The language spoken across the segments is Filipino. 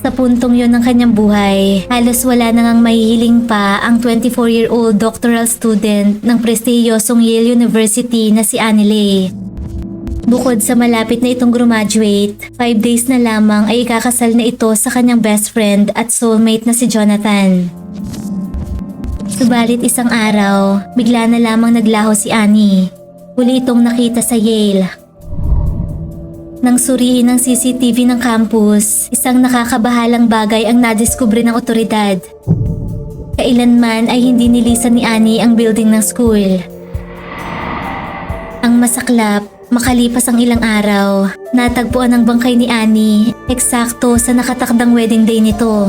Sa puntong yon ng kanyang buhay, halos wala na ngang mahihiling pa ang 24-year-old doctoral student ng prestihiyosong Yale University na si Annie Bukod sa malapit na itong graduate, 5 days na lamang ay ikakasal na ito sa kanyang best friend at soulmate na si Jonathan. Subalit isang araw, bigla na lamang naglaho si Annie. Huli itong nakita sa Yale nang suriin ng CCTV ng campus, isang nakakabahalang bagay ang nadiskubre ng otoridad. Kailanman ay hindi nilisan ni Annie ang building ng school. Ang masaklap, makalipas ang ilang araw, natagpuan ang bangkay ni Annie eksakto sa nakatakdang wedding day nito.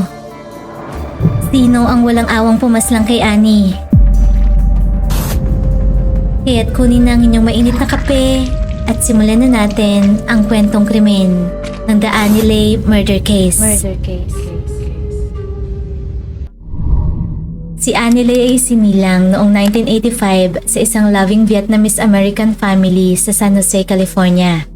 Sino ang walang awang pumaslang kay Annie? Kaya't kunin na ang inyong mainit na kape at simulan na natin ang kwentong krimen ng The Annie Murder Case. Murder case. Si Annie Lei ay sinilang noong 1985 sa isang loving Vietnamese American family sa San Jose, California.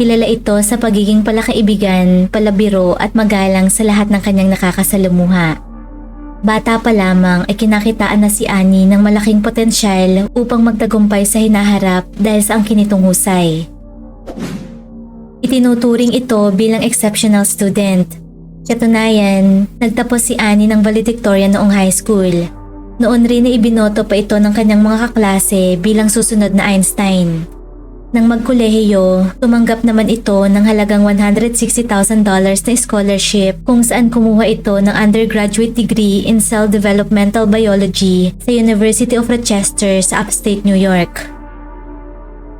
Kilala ito sa pagiging palakaibigan, palabiro at magalang sa lahat ng kanyang nakakasalumuha. Bata pa lamang ay kinakitaan na si Annie ng malaking potensyal upang magtagumpay sa hinaharap dahil sa ang kinitong husay. Itinuturing ito bilang exceptional student. Katunayan, nagtapos si Annie ng valedictorian noong high school. Noon rin na ibinoto pa ito ng kanyang mga kaklase bilang susunod na Einstein. Nang magkolehiyo, tumanggap naman ito ng halagang $160,000 na scholarship kung saan kumuha ito ng undergraduate degree in Cell Developmental Biology sa University of Rochester sa upstate New York.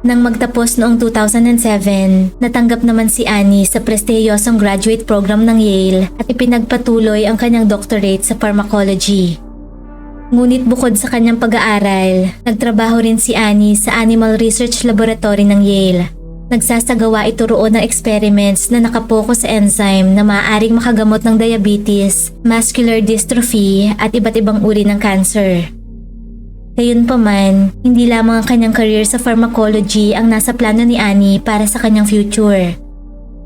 Nang magtapos noong 2007, natanggap naman si Annie sa prestihiyosong graduate program ng Yale at ipinagpatuloy ang kanyang doctorate sa pharmacology. Ngunit bukod sa kanyang pag-aaral, nagtrabaho rin si Annie sa Animal Research Laboratory ng Yale. Nagsasagawa ito roon ng experiments na nakapokus sa enzyme na maaaring makagamot ng diabetes, muscular dystrophy at iba't ibang uri ng cancer. Gayunpaman, hindi lamang ang kanyang career sa pharmacology ang nasa plano ni Annie para sa kanyang future.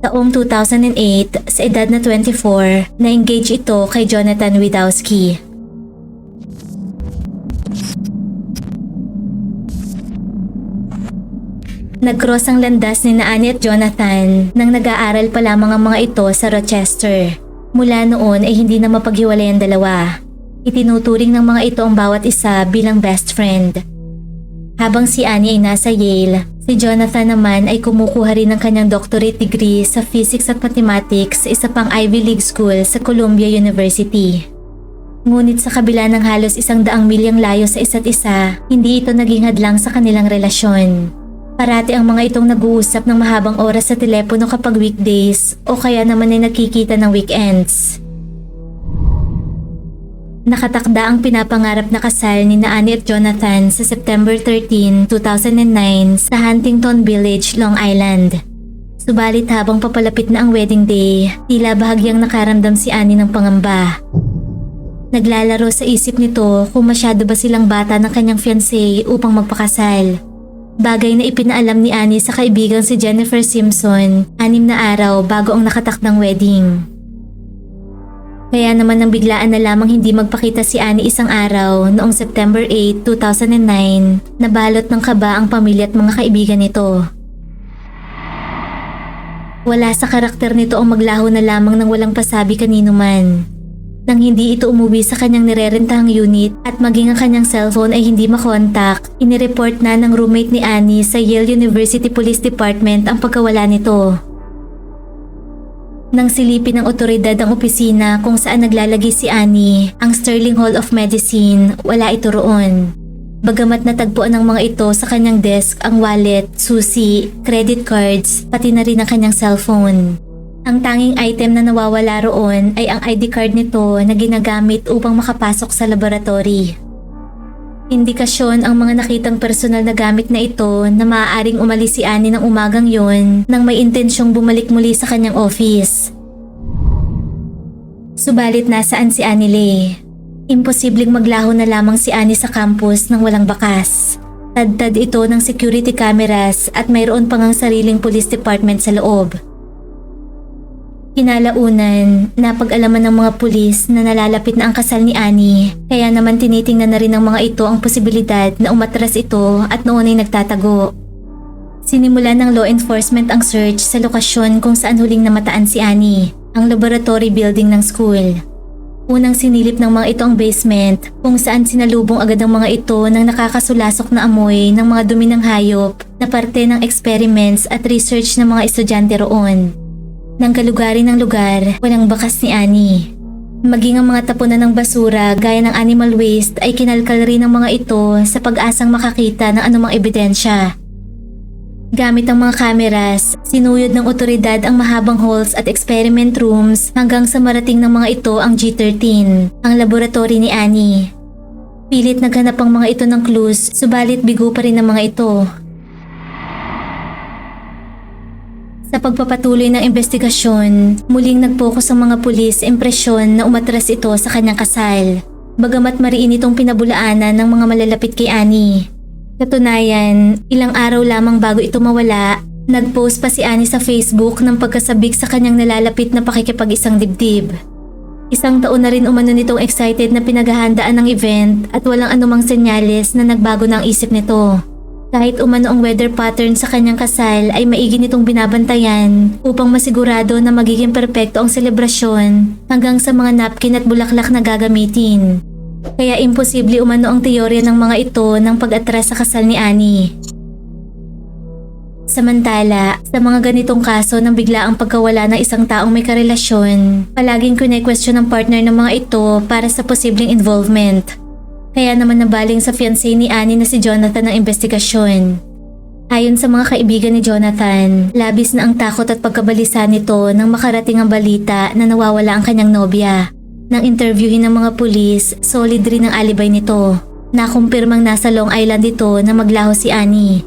Taong 2008, sa edad na 24, na-engage ito kay Jonathan Widowski. Nagcross ang landas ni na Annie at Jonathan nang nag-aaral pa lamang ang mga ito sa Rochester. Mula noon ay hindi na mapaghiwalay ang dalawa. Itinuturing ng mga ito ang bawat isa bilang best friend. Habang si Annie ay nasa Yale, si Jonathan naman ay kumukuha rin ng kanyang doctorate degree sa physics at mathematics sa isa pang Ivy League school sa Columbia University. Ngunit sa kabila ng halos isang daang milyang layo sa isa't isa, hindi ito naging hadlang sa kanilang relasyon. Parati ang mga itong nag-uusap ng mahabang oras sa telepono kapag weekdays o kaya naman ay nakikita ng weekends. Nakatakda ang pinapangarap na kasal ni na Annie at Jonathan sa September 13, 2009 sa Huntington Village, Long Island. Subalit habang papalapit na ang wedding day, tila bahagyang nakaramdam si Annie ng pangamba. Naglalaro sa isip nito kung masyado ba silang bata ng kanyang fiancé upang magpakasal. Bagay na ipinaalam ni Annie sa kaibigang si Jennifer Simpson anim na araw bago ang nakatakdang wedding. Kaya naman nang biglaan na lamang hindi magpakita si Annie isang araw noong September 8, 2009, nabalot ng kaba ang pamilya at mga kaibigan nito. Wala sa karakter nito ang maglaho na lamang ng walang pasabi kanino man. Nang hindi ito umuwi sa kanyang nirerentahang unit at maging ang kanyang cellphone ay hindi makontak, inireport na ng roommate ni Annie sa Yale University Police Department ang pagkawala nito. Nang silipin ng otoridad ang opisina kung saan naglalagay si Annie, ang Sterling Hall of Medicine, wala ito roon. Bagamat natagpuan ng mga ito sa kanyang desk ang wallet, susi, credit cards, pati na rin ang kanyang cellphone. Ang tanging item na nawawala roon ay ang ID card nito na ginagamit upang makapasok sa laboratory. Indikasyon ang mga nakitang personal na gamit na ito na maaaring umalis si Annie ng umagang yon nang may intensyong bumalik muli sa kanyang office. Subalit nasaan si Annie Lee? Imposibleng maglaho na lamang si Annie sa campus nang walang bakas. Tadtad ito ng security cameras at mayroon pang ang sariling police department sa loob. Kinalaunan, napag-alaman ng mga pulis na nalalapit na ang kasal ni Annie. Kaya naman tinitingnan na rin ng mga ito ang posibilidad na umatras ito at noon ay nagtatago. Sinimulan ng law enforcement ang search sa lokasyon kung saan huling namataan si Annie, ang laboratory building ng school. Unang sinilip ng mga ito ang basement kung saan sinalubong agad ang mga ito ng nakakasulasok na amoy ng mga dumi ng hayop na parte ng experiments at research ng mga estudyante roon. Nang kalugari ng lugar, walang bakas ni Annie. Maging ang mga tapunan ng basura gaya ng animal waste ay kinalkal rin ng mga ito sa pag-asang makakita ng anumang ebidensya. Gamit ang mga cameras, sinuyod ng otoridad ang mahabang halls at experiment rooms hanggang sa marating ng mga ito ang G13, ang laboratory ni Annie. Pilit naghanap ang mga ito ng clues, subalit bigo pa rin ang mga ito. Sa pagpapatuloy ng investigasyon, muling nag-focus ang mga pulis impresyon na umatras ito sa kanyang kasal. Bagamat mariin itong pinabulaanan ng mga malalapit kay Annie. Katunayan, ilang araw lamang bago ito mawala, nag-post pa si Annie sa Facebook ng pagkasabik sa kanyang nalalapit na pakikipag-isang dibdib. Isang taon na rin umano nitong excited na pinaghahandaan ng event at walang anumang senyales na nagbago ng isip nito. Kahit umano ang weather pattern sa kanyang kasal ay maigi nitong binabantayan upang masigurado na magiging perpekto ang selebrasyon hanggang sa mga napkin at bulaklak na gagamitin. Kaya imposible umano ang teorya ng mga ito ng pag-atras sa kasal ni Annie. Samantala, sa mga ganitong kaso ng bigla ang pagkawala ng isang taong may karelasyon, palaging kune-question ng partner ng mga ito para sa posibleng involvement. Kaya naman nabaling sa fiancé ni Annie na si Jonathan ang investigasyon. Ayon sa mga kaibigan ni Jonathan, labis na ang takot at pagkabalisa nito nang makarating ang balita na nawawala ang kanyang nobya. Nang interviewin ng mga pulis, solid rin ang alibay nito. Nakumpirmang nasa Long Island ito na maglaho si Annie.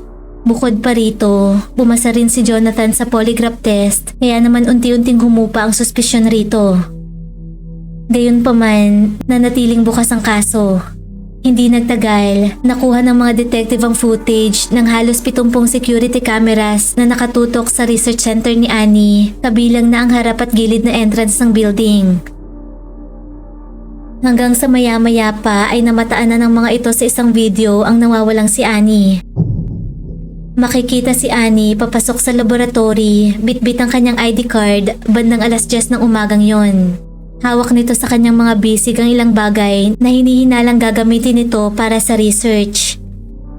Bukod pa rito, bumasa rin si Jonathan sa polygraph test kaya naman unti-unting humupa ang suspisyon rito. Gayunpaman, nanatiling bukas ang kaso. Hindi nagtagal, nakuha ng mga detective ang footage ng halos 70 security cameras na nakatutok sa research center ni Annie, kabilang na ang harap at gilid na entrance ng building. Hanggang sa maya-maya pa ay namataan na ng mga ito sa isang video ang nawawalang si Annie. Makikita si Annie papasok sa laboratory, bitbit ang kanyang ID card bandang alas 10 ng umagang yon. Hawak nito sa kanyang mga bisig ang ilang bagay na hinihinalang gagamitin nito para sa research.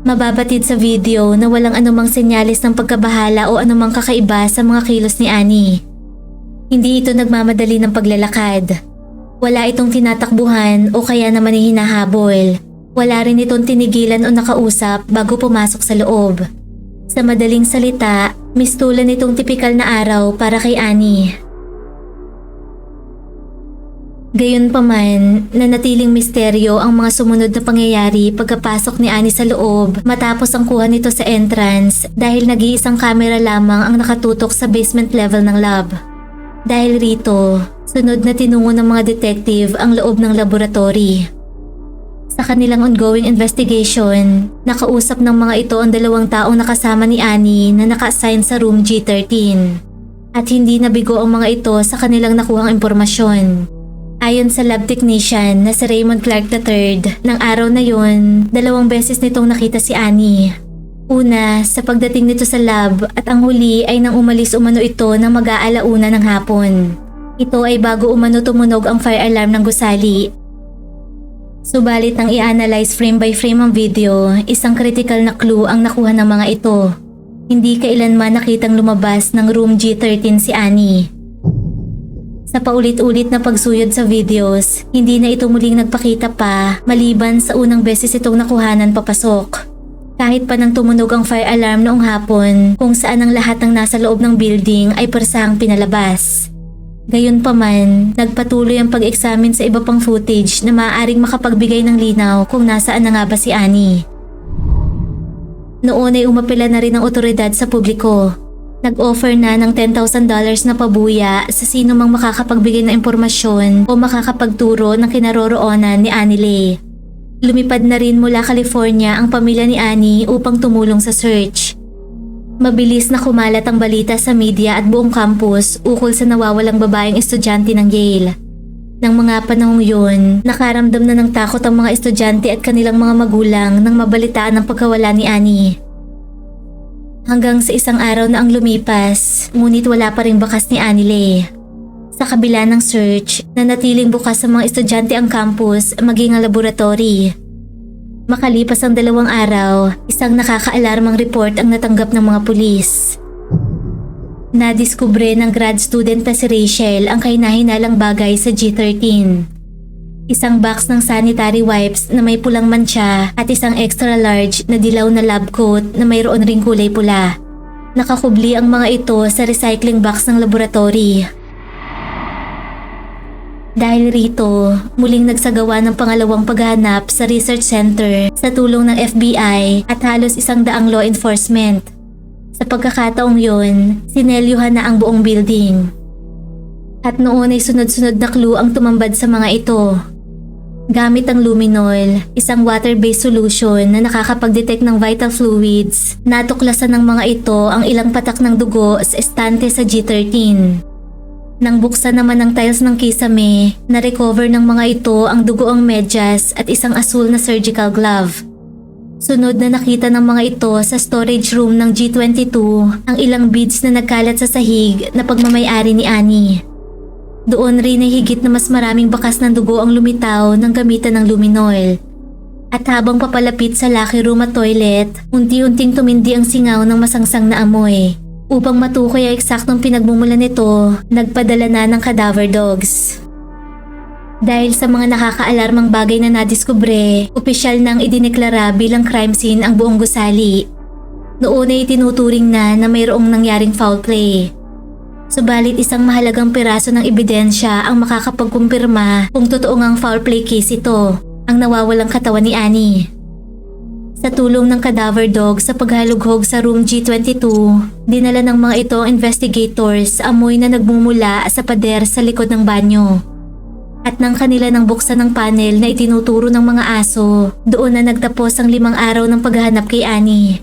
Mababatid sa video na walang anumang senyalis ng pagkabahala o anumang kakaiba sa mga kilos ni Annie. Hindi ito nagmamadali ng paglalakad. Wala itong tinatakbuhan o kaya naman hinahabol. Wala rin itong tinigilan o nakausap bago pumasok sa loob. Sa madaling salita, mistulan itong tipikal na araw para kay Annie. Gayunpaman, nanatiling misteryo ang mga sumunod na pangyayari pagkapasok ni Annie sa loob matapos ang kuha nito sa entrance dahil nag-iisang camera lamang ang nakatutok sa basement level ng lab. Dahil rito, sunod na tinungo ng mga detective ang loob ng laboratory. Sa kanilang ongoing investigation, nakausap ng mga ito ang dalawang taong nakasama ni Annie na naka-assign sa room G13. At hindi nabigo ang mga ito sa kanilang nakuhang impormasyon. Ayon sa lab technician na si Raymond Clark III, ng araw na yon, dalawang beses nitong nakita si Annie. Una, sa pagdating nito sa lab at ang huli ay nang umalis umano ito ng mag-aalauna ng hapon. Ito ay bago umano tumunog ang fire alarm ng gusali. Subalit nang i-analyze frame by frame ang video, isang critical na clue ang nakuha ng mga ito. Hindi kailanman nakitang lumabas ng room G13 si Annie. Sa paulit-ulit na pagsuyod sa videos, hindi na ito muling nagpakita pa maliban sa unang beses itong nakuhanan papasok. Kahit pa nang tumunog ang fire alarm noong hapon kung saan ang lahat ng nasa loob ng building ay persahang pinalabas. Gayunpaman, nagpatuloy ang pag-examine sa iba pang footage na maaaring makapagbigay ng linaw kung nasaan na nga ba si Annie. Noon ay umapila na rin ang otoridad sa publiko Nag-offer na ng $10,000 na pabuya sa sino mang makakapagbigay ng impormasyon o makakapagturo ng kinaroroonan ni Annie Lumipad na rin mula California ang pamilya ni Annie upang tumulong sa search. Mabilis na kumalat ang balita sa media at buong campus ukol sa nawawalang babaeng estudyante ng Yale. Nang mga panahong yun, nakaramdam na ng takot ang mga estudyante at kanilang mga magulang nang mabalitaan ang pagkawala ni Annie. Hanggang sa isang araw na ang lumipas, ngunit wala pa rin bakas ni Annie Sa kabila ng search, nanatiling bukas sa mga estudyante ang campus maging ang laboratory. Makalipas ang dalawang araw, isang nakakaalarmang report ang natanggap ng mga pulis. Nadiskubre ng grad student na si Rachel ang kahinalang bagay sa G13. Isang box ng sanitary wipes na may pulang mancha at isang extra large na dilaw na lab coat na mayroon ring kulay pula. Nakakubli ang mga ito sa recycling box ng laboratory. Dahil rito, muling nagsagawa ng pangalawang paghahanap sa research center sa tulong ng FBI at halos isang daang law enforcement. Sa pagkakataong yun, sinelyuhan na ang buong building. At noon ay sunod-sunod na clue ang tumambad sa mga ito. Gamit ang luminol, isang water-based solution na nakakapag-detect ng vital fluids, natuklasan ng mga ito ang ilang patak ng dugo sa estante sa G13. Nang buksan naman ng tiles ng kisame, na-recover ng mga ito ang dugoong medyas at isang asul na surgical glove. Sunod na nakita ng mga ito sa storage room ng G22 ang ilang beads na nagkalat sa sahig na pagmamayari ni Annie. Doon rin ay higit na mas maraming bakas ng dugo ang lumitaw ng gamitan ng luminol. At habang papalapit sa locker room at toilet, unti-unting tumindi ang singaw ng masangsang na amoy. Upang matukoy ang eksaktong pinagmumula nito, nagpadala na ng cadaver dogs. Dahil sa mga nakakaalarmang bagay na nadiskubre, opisyal nang idineklara bilang crime scene ang buong gusali. Noon ay tinuturing na na mayroong nangyaring foul play. Subalit isang mahalagang piraso ng ebidensya ang makakapagkumpirma kung totoo ngang foul play case ito, ang nawawalang katawan ni Annie. Sa tulong ng cadaver dog sa paghalughog sa room G22, dinala ng mga ito investigators amoy na nagmumula sa pader sa likod ng banyo. At nang kanila nang buksan ng panel na itinuturo ng mga aso, doon na nagtapos ang limang araw ng paghahanap kay Annie.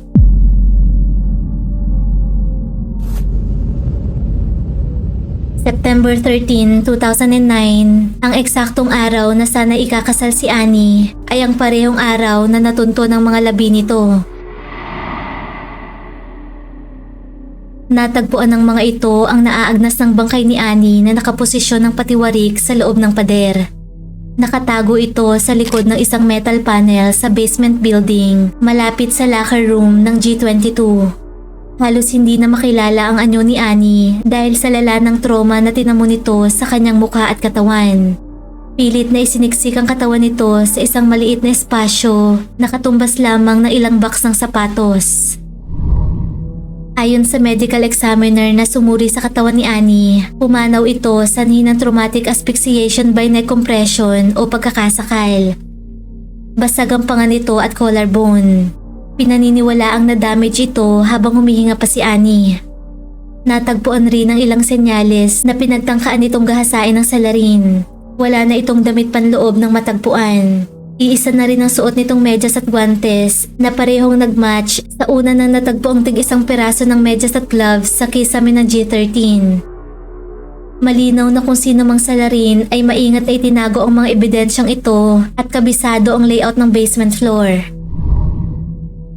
September 13, 2009, ang eksaktong araw na sana ikakasal si Annie ay ang parehong araw na natunto ng mga labi nito. Natagpuan ng mga ito ang naaagnas ng bangkay ni Annie na nakaposisyon ng patiwarik sa loob ng pader. Nakatago ito sa likod ng isang metal panel sa basement building malapit sa locker room ng G22. Halos hindi na makilala ang anyo ni Annie dahil sa lala ng trauma na tinamo nito sa kanyang mukha at katawan. Pilit na isiniksik ang katawan nito sa isang maliit na espasyo na katumbas lamang ng ilang box ng sapatos. Ayon sa medical examiner na sumuri sa katawan ni Annie, pumanaw ito sa ng traumatic asphyxiation by neck compression o pagkakasakal. Basag ang panga nito at collarbone. Pinaniniwala ang na-damage ito habang humihinga pa si Annie. Natagpuan rin ang ilang senyales na pinagtangkaan itong gahasain ng salarin. Wala na itong damit panloob ng matagpuan. Iisa na rin ang suot nitong medyas at guantes na parehong nagmatch sa una nang natagpo ang tig isang peraso ng medyas at gloves sa kisame ng G13. Malinaw na kung sino mang salarin ay maingat ay tinago ang mga ebidensyang ito at kabisado ang layout ng basement floor.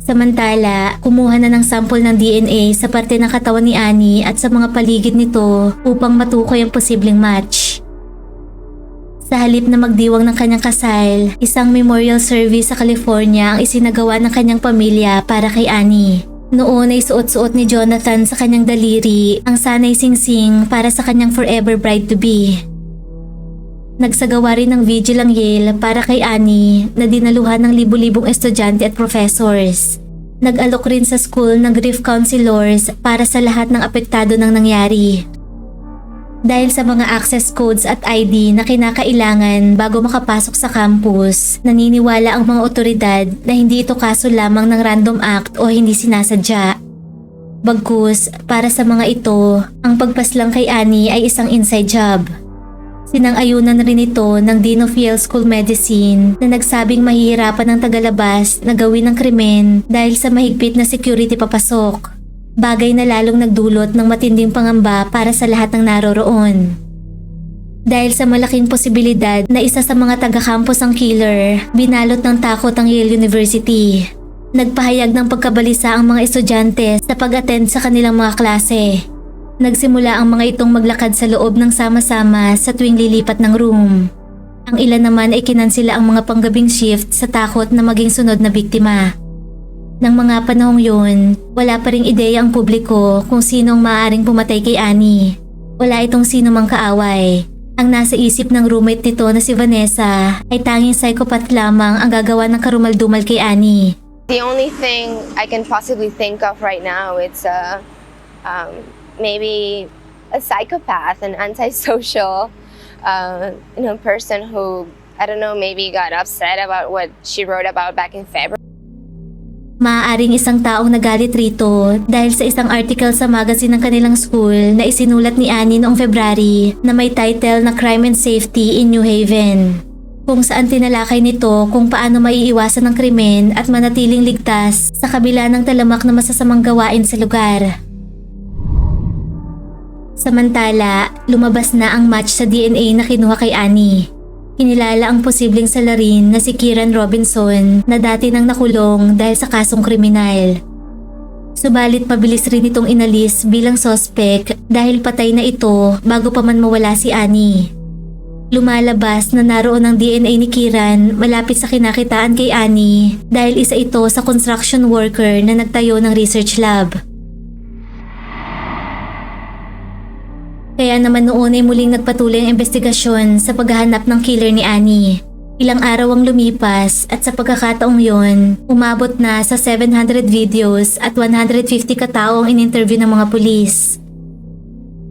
Samantala, kumuha na ng sample ng DNA sa parte ng katawan ni Annie at sa mga paligid nito upang matukoy ang posibleng match. Sa halip na magdiwang ng kanyang kasal, isang memorial service sa California ang isinagawa ng kanyang pamilya para kay Annie. Noon ay suot-suot ni Jonathan sa kanyang daliri ang sanay singsing para sa kanyang forever bride-to-be. Nagsagawa rin ng vigil ang Yale para kay Annie na dinaluhan ng libu-libong estudyante at professors. Nag-alok rin sa school ng grief counselors para sa lahat ng apektado ng nangyari. Dahil sa mga access codes at ID na kinakailangan bago makapasok sa campus, naniniwala ang mga otoridad na hindi ito kaso lamang ng random act o hindi sinasadya. Bagkus, para sa mga ito, ang pagpaslang kay Annie ay isang inside job. Sinang-ayunan rin ito ng Dean of Yale School Medicine na nagsabing mahihirapan ng tagalabas na gawin ng krimen dahil sa mahigpit na security papasok. Bagay na lalong nagdulot ng matinding pangamba para sa lahat ng naroroon. Dahil sa malaking posibilidad na isa sa mga taga-campus ang killer, binalot ng takot ang Yale University. Nagpahayag ng pagkabalisa ang mga estudyante sa pag-attend sa kanilang mga klase. Nagsimula ang mga itong maglakad sa loob ng sama-sama sa tuwing lilipat ng room. Ang ilan naman ay kinansila ang mga panggabing shift sa takot na maging sunod na biktima. Nang mga panahong yun, wala pa ring ideya ang publiko kung sinong maaaring pumatay kay Annie. Wala itong sino mang kaaway. Ang nasa isip ng roommate nito na si Vanessa ay tanging psychopath lamang ang gagawa ng karumaldumal kay Annie. The only thing I can possibly think of right now it's a um, maybe a psychopath, an antisocial, uh, you know, person who I don't know maybe got upset about what she wrote about back in February. Maaaring isang taong nagalit rito dahil sa isang article sa magazine ng kanilang school na isinulat ni Annie noong February na may title na Crime and Safety in New Haven. Kung saan tinalakay nito kung paano maiiwasan ng krimen at manatiling ligtas sa kabila ng talamak na masasamang gawain sa lugar. Samantala, lumabas na ang match sa DNA na kinuha kay Annie. Kinilala ang posibleng salarin na si Kieran Robinson na dati nang nakulong dahil sa kasong kriminal. Subalit mabilis rin itong inalis bilang sospek dahil patay na ito bago pa man mawala si Annie. Lumalabas na naroon ang DNA ni Kiran malapit sa kinakitaan kay Annie dahil isa ito sa construction worker na nagtayo ng research lab. Kaya naman noon ay muling nagpatuloy ang investigasyon sa paghahanap ng killer ni Annie. Ilang araw ang lumipas at sa pagkakataong yon, umabot na sa 700 videos at 150 katao ang in-interview ng mga pulis.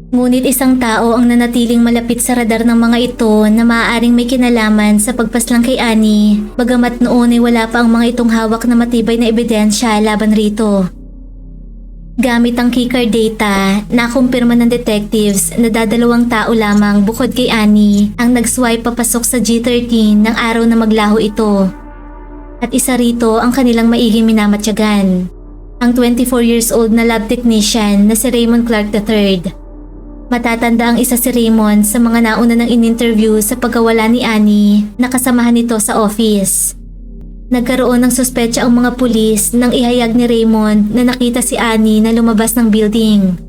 Ngunit isang tao ang nanatiling malapit sa radar ng mga ito na maaaring may kinalaman sa pagpaslang kay Annie, bagamat noon ay wala pa ang mga itong hawak na matibay na ebidensya laban rito. Gamit ang keycard data, nakumpirma ng detectives na dadalawang tao lamang bukod kay Annie ang nag-swipe papasok sa G13 ng araw na maglaho ito. At isa rito ang kanilang maiging minamatyagan. Ang 24 years old na lab technician na si Raymond Clark III. Matatanda ang isa si Raymond sa mga nauna ng in-interview sa pagkawala ni Annie na kasamahan nito sa office. Nagkaroon ng suspecha ang mga pulis nang ihayag ni Raymond na nakita si Annie na lumabas ng building.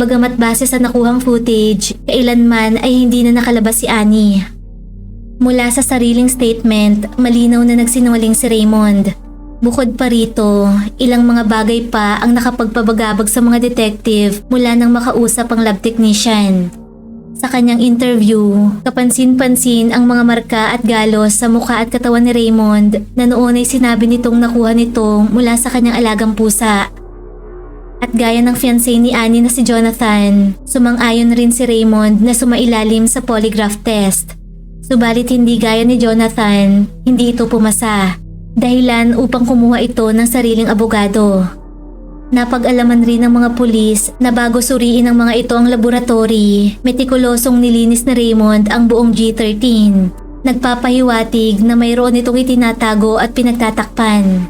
Bagamat base sa nakuhang footage, kailanman ay hindi na nakalabas si Annie. Mula sa sariling statement, malinaw na nagsinungaling si Raymond. Bukod pa rito, ilang mga bagay pa ang nakapagpabagabag sa mga detective mula nang makausap ang lab technician. Sa kanyang interview, kapansin-pansin ang mga marka at galos sa mukha at katawan ni Raymond na noon ay sinabi nitong nakuha nito mula sa kanyang alagang pusa. At gaya ng fiancé ni Annie na si Jonathan, sumang-ayon rin si Raymond na sumailalim sa polygraph test. Subalit hindi gaya ni Jonathan, hindi ito pumasa. Dahilan upang kumuha ito ng sariling abogado. Napag-alaman rin ng mga pulis na bago suriin ng mga ito ang laboratory, metikulosong nilinis ni Raymond ang buong G13. Nagpapahiwatig na mayroon itong itinatago at pinagtatakpan.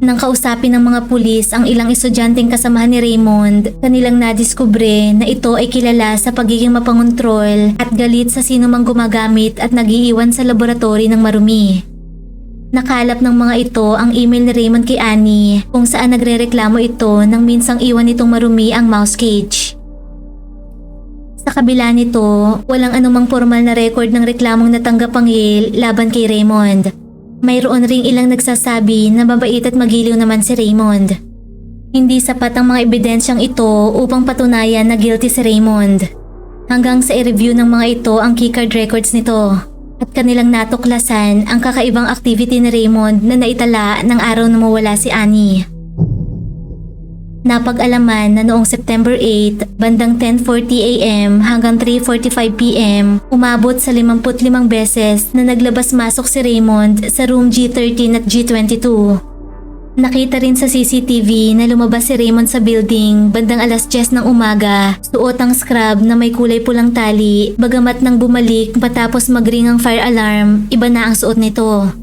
Nang kausapin ng mga pulis ang ilang estudyanteng kasamahan ni Raymond, kanilang nadiskubre na ito ay kilala sa pagiging mapangontrol at galit sa sino mang gumagamit at nagiiwan sa laboratory ng marumi. Nakalap ng mga ito ang email ni Raymond kay Annie kung saan nagrereklamo ito nang minsang iwan nitong marumi ang mouse cage. Sa kabila nito, walang anumang formal na record ng reklamong natanggap ang Yale laban kay Raymond. Mayroon ring ilang nagsasabi na mabait at magiliw naman si Raymond. Hindi sapat ang mga ebidensyang ito upang patunayan na guilty si Raymond. Hanggang sa i-review ng mga ito ang keycard records nito at kanilang natuklasan ang kakaibang activity ni Raymond na naitala ng araw na mawala si Annie. Napag-alaman na noong September 8, bandang 10.40am hanggang 3.45pm, umabot sa 55 beses na naglabas-masok si Raymond sa room G13 at G22. Nakita rin sa CCTV na lumabas si Raymond sa building bandang alas 10 ng umaga, suot ang scrub na may kulay pulang tali, bagamat nang bumalik matapos magring ang fire alarm, iba na ang suot nito.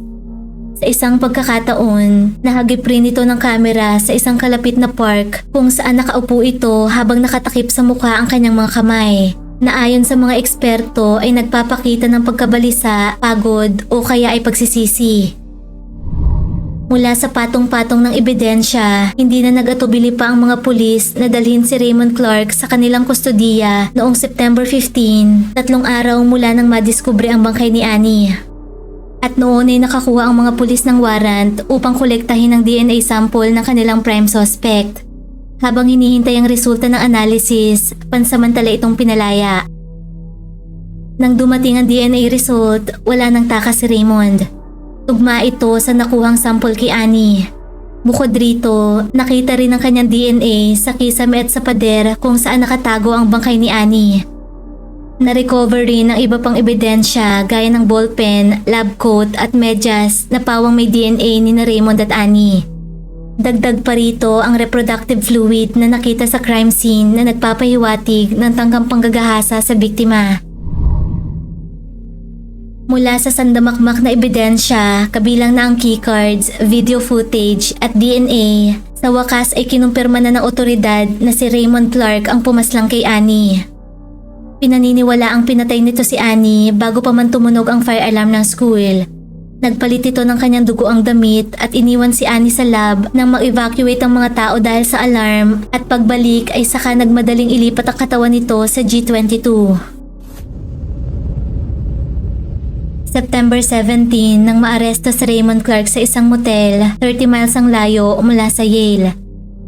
Sa isang pagkakataon, nahagip rin ito ng kamera sa isang kalapit na park kung saan nakaupo ito habang nakatakip sa mukha ang kanyang mga kamay na ayon sa mga eksperto ay nagpapakita ng pagkabalisa, pagod o kaya ay pagsisisi. Mula sa patong-patong ng ebidensya, hindi na nag-atubili pa ang mga pulis na dalhin si Raymond Clark sa kanilang kustodiya noong September 15, tatlong araw mula nang madiskubre ang bangkay ni Annie. At noon ay nakakuha ang mga pulis ng warrant upang kolektahin ang DNA sample ng kanilang prime suspect. Habang hinihintay ang resulta ng analysis, pansamantala itong pinalaya. Nang dumating ang DNA result, wala nang takas si Raymond. Tugma ito sa nakuhang sample kay Annie. Bukod rito, nakita rin ang kanyang DNA sa kisame at sa pader kung saan nakatago ang bangkay ni Annie. Na-recover rin ang iba pang ebidensya gaya ng ballpen, lab coat at medyas na pawang may DNA ni na Raymond at Annie. Dagdag pa rito ang reproductive fluid na nakita sa crime scene na nagpapahiwatig ng tanggang panggagahasa sa biktima. Mula sa sandamakmak na ebidensya, kabilang na ang keycards, video footage at DNA, sa wakas ay kinumpirma na ng otoridad na si Raymond Clark ang pumaslang kay Annie. Pinaniniwala ang pinatay nito si Annie bago pa man tumunog ang fire alarm ng school. Nagpalit ito ng kanyang dugo ang damit at iniwan si Annie sa lab nang mag-evacuate ang mga tao dahil sa alarm at pagbalik ay saka nagmadaling ilipat ang katawan nito sa G22. September 17 nang maaresto si Raymond Clark sa isang motel 30 miles ang layo mula sa Yale.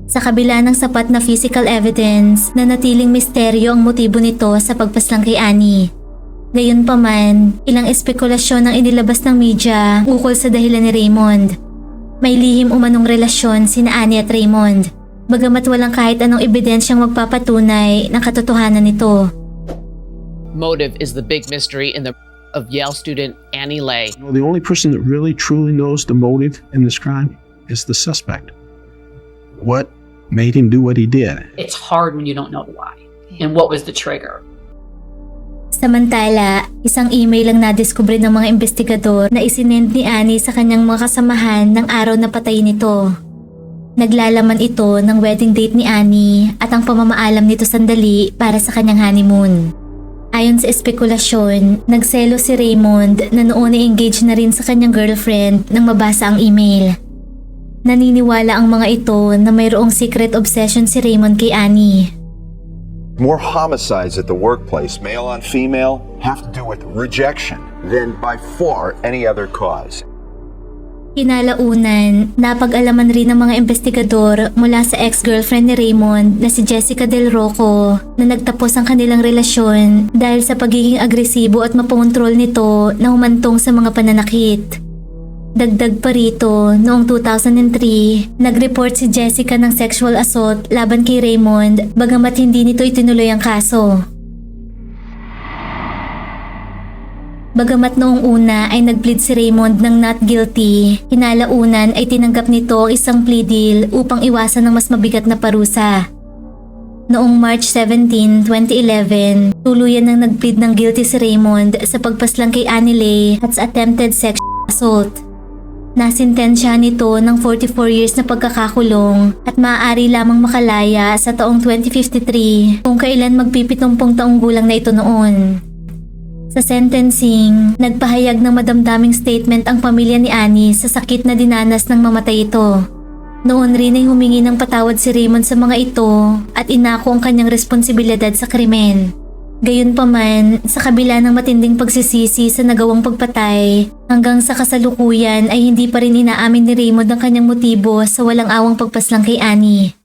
Sa kabila ng sapat na physical evidence na natiling misteryo ang motibo nito sa pagpaslang kay Annie. Gayunpaman, ilang espekulasyon ang inilabas ng media ukol sa dahilan ni Raymond. May lihim umanong relasyon sina Annie at Raymond, bagamat walang kahit anong ebidensyang magpapatunay ng katotohanan nito. motive is the big mystery in the of Yale student Annie Lay. You know, the only person that really truly knows the motive in this crime is the suspect. What made him do what he did? it's hard when you don't know why and what was the trigger. Samantala, isang email ang nadiskubre ng mga investigador na isinend ni Annie sa kanyang mga kasamahan ng araw na patay nito. Naglalaman ito ng wedding date ni Annie at ang pamamaalam nito sandali para sa kanyang honeymoon. Ayon sa espekulasyon, nagselo si Raymond na noon ay engaged na rin sa kanyang girlfriend nang mabasa ang email. Naniniwala ang mga ito na mayroong secret obsession si Raymond kay Annie. More homicides at the workplace, male on female, have to do with rejection than by far any other cause. Kinalaunan, napag-alaman rin ng mga investigador mula sa ex-girlfriend ni Raymond na si Jessica Del Rocco na nagtapos ang kanilang relasyon dahil sa pagiging agresibo at mapontrol nito na humantong sa mga pananakit. Dagdag pa rito, noong 2003, nag-report si Jessica ng sexual assault laban kay Raymond bagamat hindi nito itinuloy ang kaso. Bagamat noong una ay nag-plead si Raymond ng not guilty, hinalaunan ay tinanggap nito ang isang plea deal upang iwasan ng mas mabigat na parusa. Noong March 17, 2011, tuluyan nang nag-plead ng guilty si Raymond sa pagpaslang kay Annie at sa attempted sexual assault. Nasintensya nito ng 44 years na pagkakakulong at maaari lamang makalaya sa taong 2053 kung kailan magpipitumpong taong gulang na ito noon. Sa sentencing, nagpahayag ng madamdaming statement ang pamilya ni Annie sa sakit na dinanas ng mamatay ito. Noon rin ay humingi ng patawad si Raymond sa mga ito at inako ang kanyang responsibilidad sa krimen. Gayunpaman, sa kabila ng matinding pagsisisi sa nagawang pagpatay, hanggang sa kasalukuyan ay hindi pa rin inaamin ni Raymond ang kanyang motibo sa walang awang pagpaslang kay Annie.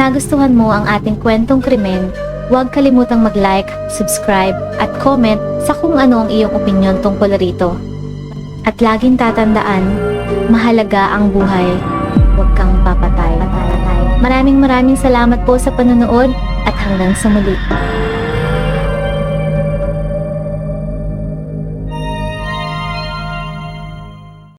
Nagustuhan mo ang ating kwentong krimen, huwag kalimutang mag-like, subscribe, at comment sa kung ano ang iyong opinion tungkol rito. At laging tatandaan, mahalaga ang buhay. Huwag kang papatay. Maraming maraming salamat po sa panonood at hanggang sa muli.